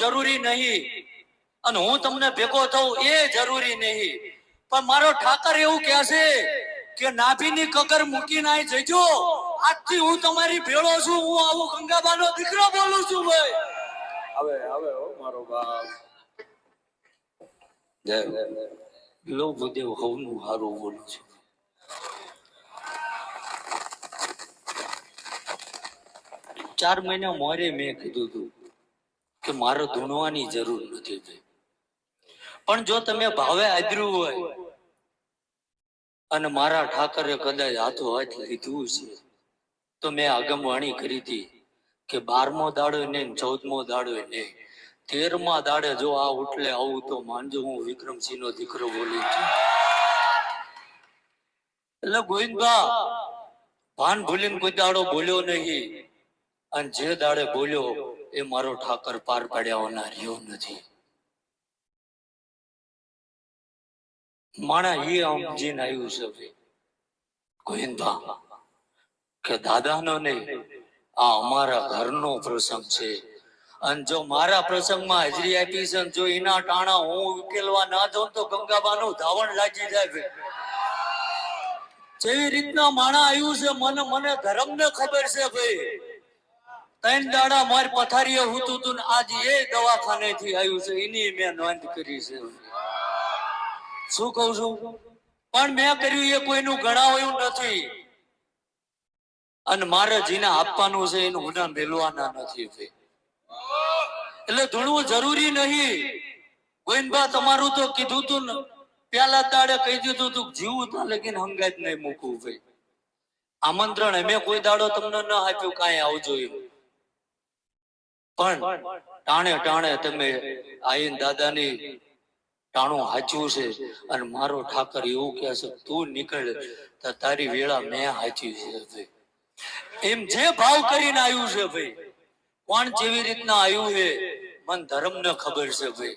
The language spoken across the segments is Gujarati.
જરૂરી નહીં. અને હું તમને ભેગો થઉં એ જરૂરી નહીં. પણ મારો ઠાકર એવું કહે છે કે નાભીની કગર મૂકીને નાય જજો. આજથી હું તમારી ભેળો છું, હું આવું ગંગાબાનો દીકરો બોલું છું ભાઈ. હવે હવે હો મારો બાપ. જય લો ભૂદેવ હવનું હારું બોલું છું. ચાર મહિના મોરે મેં કીધું હતું કે મારે ધૂણવાની જરૂર નથી ભાઈ. પણ જો તમે ભાવે આદર્યું હોય અને મારા ઠાકરે કદાચ હાથો હાથ લીધું છે, તો મેં આગમવાણી કરી હતી કે બારમો દાડો ને ચૌદમો દાડો ને તેરમા દાડે જો આ ઉટલે આવું તો માનજો હું વિક્રમસિંહ નો દીકરો બોલી છું. એટલે ગોવિંદબા ભાન ભૂલીને કોઈ દાડો બોલ્યો નહીં. અને જે દાડે બોલ્યો એ મારો ઠાકર પાર પાડ્યા હોના રહ્યો નથી. માણા એ સમજીને આવ્યું છે ભાઈ. ગોવિંદબા કે દાદાનો નહીં, આ અમારા ઘરનો પ્રસંગ છે. અને જો મારા પ્રસંગમાં હાજરી આપી છે જો એના ટાણા હું ઉકેલવા ના જાઉં તો ગંગાબાનું ધાવણ લાગી જાય. જેવી રીતના માણા આવ્યું છે, મને મને ધર્મ ને ખબર છે ભાઈ. ત્રણ દાડા માર પથારીએ હુતું તું આજ એ દવાખાને થી આવ્યું છે, એની મેં નોંધ કરી છે. શું કહું છું? પણ મેં કર્યું એ કોઈનું ગણાવ્યું નથી. અને મારે જીને આપવાનું છે, એનું હુના મેલવાના નથી એટલે ધૂણવું જરૂરી નહીં. ગોવિંદભા, તમારું તો કીધું તું પેલા દાડે કહી દીધું તું જીવું તો લેકિન હંગાત નહીં મૂકવું ભાઈ. આમંત્રણ અમે કોઈ દાડો તમને ન આપ્યું, કાંઈ આવજો એમ. પણ ટાણે ટાણે તમે આયન દાદાની ટાણું હાચ્યું છે અને મારો ઠાકર એવું કહે છે, તું નીકળ, તો તારી વેળા મેં હાચી છે એમ જે ભાવ કરીને આવ્યું છે ભાઈ, કોણ જેવી રીતના આવ્યું છે, મન ધર્મ ને ખબર છે ભાઈ.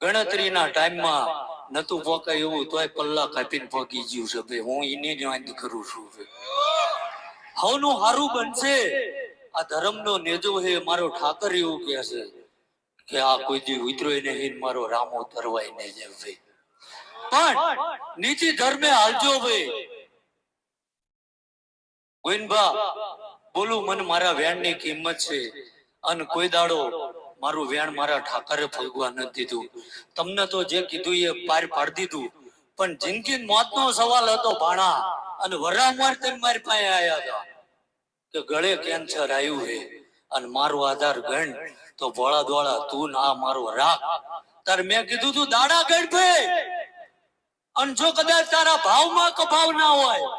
ગણતરીના ટાઈમમાં નતું પોકાય એવું, તોય પલ્લા કાપીને પોકી ગયું છે ભાઈ. હું એની જ વાંધ કરું છું ભાઈ. હવનું સારું બનશે. આ ધર્મનો નેજો હે, મારો ઠાકર એવું કે છે કે આ કોઈ દી ઉતરોય નહીં, મારો રામો તરવાય નહીં જેમ ભાઈ પણ નીતિ ધર્મે હાલજો ભાઈ. ગોવિંદબા બોલું મને મારા વેણની કિંમત છે અને કોઈ દાડો મારું વેણ મારા ઠાકરે ફગવા નથી દીધું. તમને તો જે કીધું એ પાર પાડી દીધું. પણ જિંદગી મોતનો સવાલ હતો ભાણા અને વરામવાર તેમ મારી પાસે આયા હતા. કે ગળે કેન્સર આવ્યું છે અને મારો આધાર ગણ, તો ભોળા દોળા તું ના મારો રાખ. તાર મેં કીધું તું, દાડા ગણ અને જો કદાચ તારા ભાવમાં કભાવ ના હોય,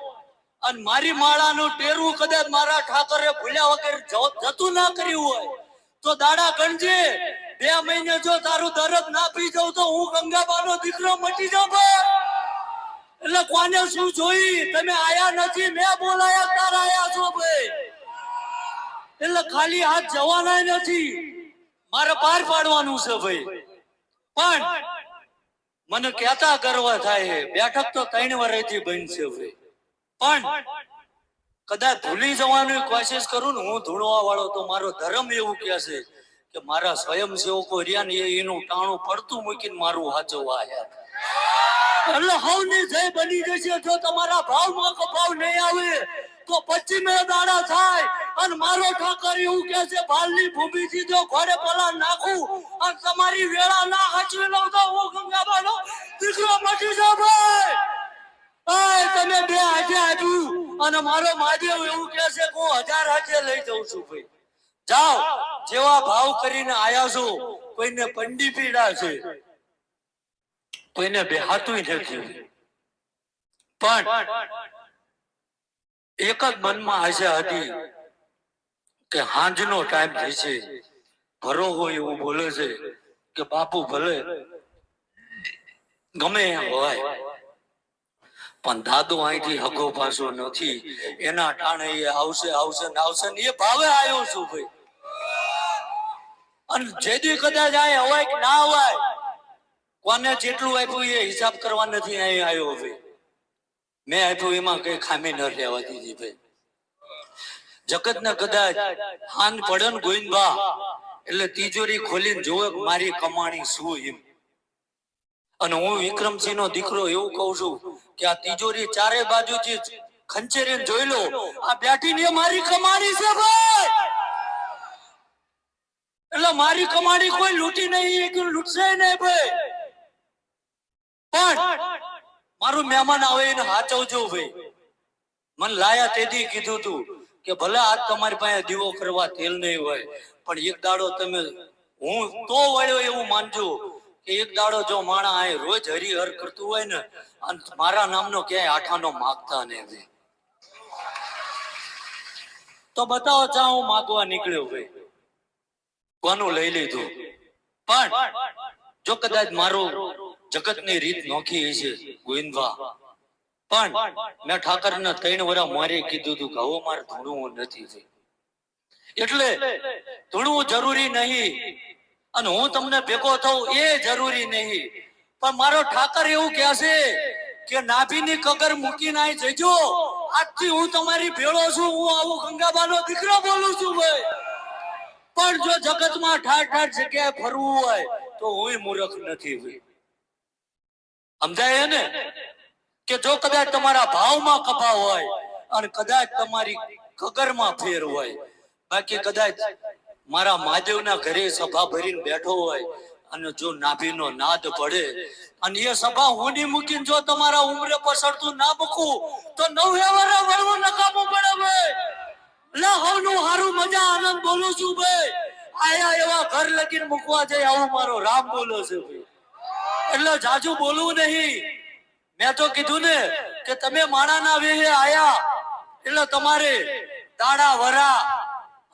અને મારી માળાનું ટેરવું કદાચ મારા ઠાકરે ભૂલ્યા વગર જતું ના કર્યું હોય, તો દાડા ગણજે. બે મહિને જો તારું દરદ ના પી જાઉં તો હું ગંગાબાનો દીકરો મટી જાઉં ભાઈ. એટલે કોને શું જોઈ? તમે આયા નથી, મેં બોલાયા, તાર આયા છો ભાઈ. એટલે ખાલી હાથ જવાના નથી. મારે પાર પાડવાનું છે ભાઈ. પણ મને કહેતા ગર્વ થાય છે. બેઠક તો ત્રણ વર્ષથી બનશે ભાઈ. પણ કદાચ ભૂલી જવાની કોશિશ કરું ને હું ધૂણવા વાળો તો મારો ધર્મ એવું કહે છે કે મારા સ્વયંસેવકો રહ્યા ને એનું ટાણું પડતું મૂકીને મારું હાચવવા આવ્યા એટલે હવને જય બની જશે. જો તમારા ભાવમાં કપાવ નહીં આવે, તો પશ્ચિમે દાડા થાય. અને મારો ઠાકર એવું કે છે, ભાલની ભૂમિથી જો ઘોડે પલા નાખું અને તમારી વેળા ના હચવી લઉં તો હું ગંગાબાનો દીકરો મટી જાવ ભાઈ. તમે બે હાથે આપ્યું અને મારો મહાદેવ એવું કે છે કે હું હજાર હાથે લઈ જઉં છું ભાઈ. જાઓ, જેવા ભાવ કરીને આયા છો, કોઈને પંડી પીડા છે, કોઈને બેહાતું નથી. પણ એક જ મનમાં આશા હતી કે હાંજનો ટાઈમ થાય છે. ભરો હોય એવું બોલે છે કે બાપુ ભલે, ગમે હોય. પણ દાદો અહીંથી હગો પાછો નથી. એના ટાણે એ આવશે આવશે ને આવશે ને એ ભાવે આવ્યો છું ભાઈ. અને જેદી કદાચ આ હોય કે ના હોય કોને જેટલું આપ્યું એ હિસાબ કરવા નથી અહીં આવ્યો ભાઈ. મેં આપ્યું એમાં કઈ ખામી ન રહેવા દીધી ભાઈ. જગત ને કદાચ હાન પડન ગોવિંદભા એટલે તિજોરી ખોલીને જોવે મારી કમાણી શું એમ. અને હું વિક્રમસિંહ નો દીકરો એવું કઉ છું કે આ તિજોરી ચારે બાજુથી ખંચેરીને જોઈ લો. આ બેઠીને મારી કમાણી છે ભાઈ. એટલે મારી કમાણી કોઈ લૂંટી નહીં લૂંટશે નહીં ભાઈ. પણ મારું મહેમાન આવે એને હાચવજો ભાઈ. મને લાયા તેથી કીધું તું કે ભલે આજ તમારી પાસે દીવો કરવા તેલ નહીં હોય, પણ એક દાડો તમે હું તો વળ્યો એવું માનજો કે એક દાડો જો માણા આ રોજ હરિહર કરતું હોય ને, અને મારા નામનો ક્યાંય આઠાનો માગતા નહીં તો બતાવો ચા હું માગવા નીકળ્યો ભાઈ? કોનું લઈ લીધું? પણ જો કદાચ મારો જગતની રીત નોખી છે ગોવિંદભા પણ મેં ઠાકર ને ત્રણ વરા મારે કીધું હતું કે હવે મારે ધૂણવું નથી ભાઈ. એટલે ધૂણવું જરૂરી નહીં અને હું તમને ભેગો થઉં એ જરૂરી નહીં. પણ મારો ઠાકર એવું કહે છે કે નાભીની કગર મૂકીને અહીં જજો. આજથી હું તમારી ભેળો છું, હું આવું ગંગાબાનો દીકરો બોલું છું ભાઈ. પણ જો જગતમાં ઠાર ઠાર જગ્યાએ ફરવું હોય તો હું મૂર્ખ નથી ભાઈ સમજાય ને કે જો કદાચ તમારા ભાવમાં કપા હોય અને કદાચ તમારી કગરમાં ફેર હોય. બાકી કદાચ મારા મહાદેવના ઘરે સભા ભરીને બેઠો હોય અને જો નાભીનો નાદ પડે અને એ સભા હુંડી મૂકીને જો તમારા ઉમરે પસરતું ના મૂકું, તો નવ વ્યવહાર વળવું નકામું પડે ભાઈ. લા હવનું હારું મજા આનંદ બોલું છું ભાઈ. આયા એવા ઘર લગીને મૂકવા જાય આવું મારો રામ બોલો છે ભાઈ. એટલે જાજુ બોલવું નહીં. મેં તો કીધું ને કે તમે માણાના વેહે આયા એટલે તમારે દાડા, વરા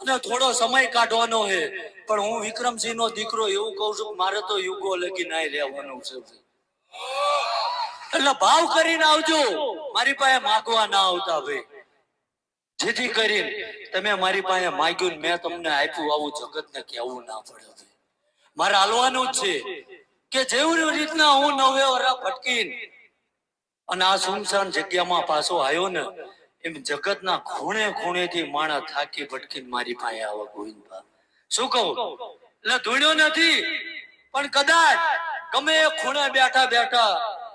અને થોડો સમય કાઢવાનો હે પણ હું વિક્રમસિંહ નો દીકરો એવું કઉ છું મારે તો યુગો લગી ના રહેવાનું છે. એટલે ભાવ કરીને આવજો. મારી પાસે માગવા ના આવતા ભાઈ. જેથી કરીને તમે મારી પાસે માગ્યું મેં તમને આપ્યું, આવું જગત ને કહેવું ના પડે. મારે હાલવાનું જ છે કે જેવી રીતના હું નવે વરા ભટકીને અને આ સુમસાન જગ્યામાં પાછો આવ્યો ને, એમ જગતના ખૂણે ખૂણેથી માણસ થાકી ભટકીને મારી પાસે આવો ગોવિંદભા. શું કહું? એટલે ધૂણ્યો નથી, પણ કદાચ ગમે ખૂણે બેઠા બેઠા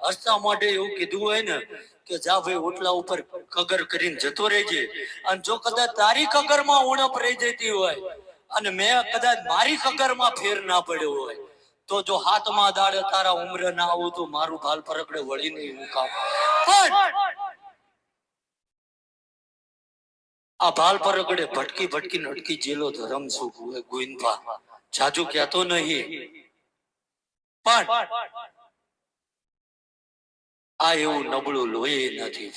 હસતા માટે એવું કીધું હોય ને, કે જા ભાઈ ઓટલા ઉપર કગર કરીને જતો રહેજે. અને જો કદાચ તારી કગરમાં ઉણપ રહી જતી હોય, અને મેં કદાચ મારી કગરમાં ફેર ના પડ્યો હોય તો જો હાથમાં દાડે તારા ઉમરે ના આવું તો મારું ગાલ પરકડે વળી નહીં હું આ ભાલ પરગડે ભટકી ભટકી નટકી જેલો ધરમ સુખું ગોવિંદભા જાજુ કહેતો નહીં. પણ આ એવું નબળું લોહી નથી.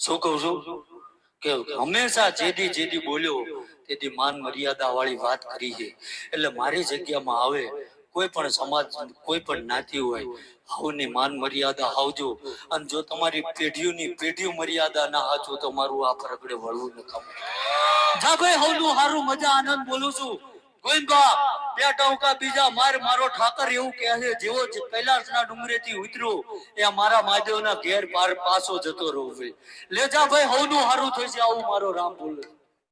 શું કહું છું? કે હંમેશા જેદી જેદી બોલ્યો તેથી માન મર્યાદા વાળી વાત કરી છે. એટલે મારી જગ્યામાં આવે કોઈ પણ સમાજ, કોઈ પણ જ્ઞાતિ હોય, હવની માન મર્યાદા હાવજો. અને જો તમારી પેઢીઓની પેઢીઓ મર્યાદા ના હાચો, તો મારું આ પરગડે વળવું નકામ જા ભાઈ, હવનું હારું મજા આનંદ બોલું છું. ગોવિંદબા બે ટોકા બીજા માર મારો ઠાકર એવું કહે છે, જેવો કૈલાસના ડુંગરેથી ઉતર્યો, એ મારા મહાદેવના ઘેર પાર પાછો જતો રહું છે. લે જા ભાઈ, હવનું હારું થશે, આવું મારો રામ બોલે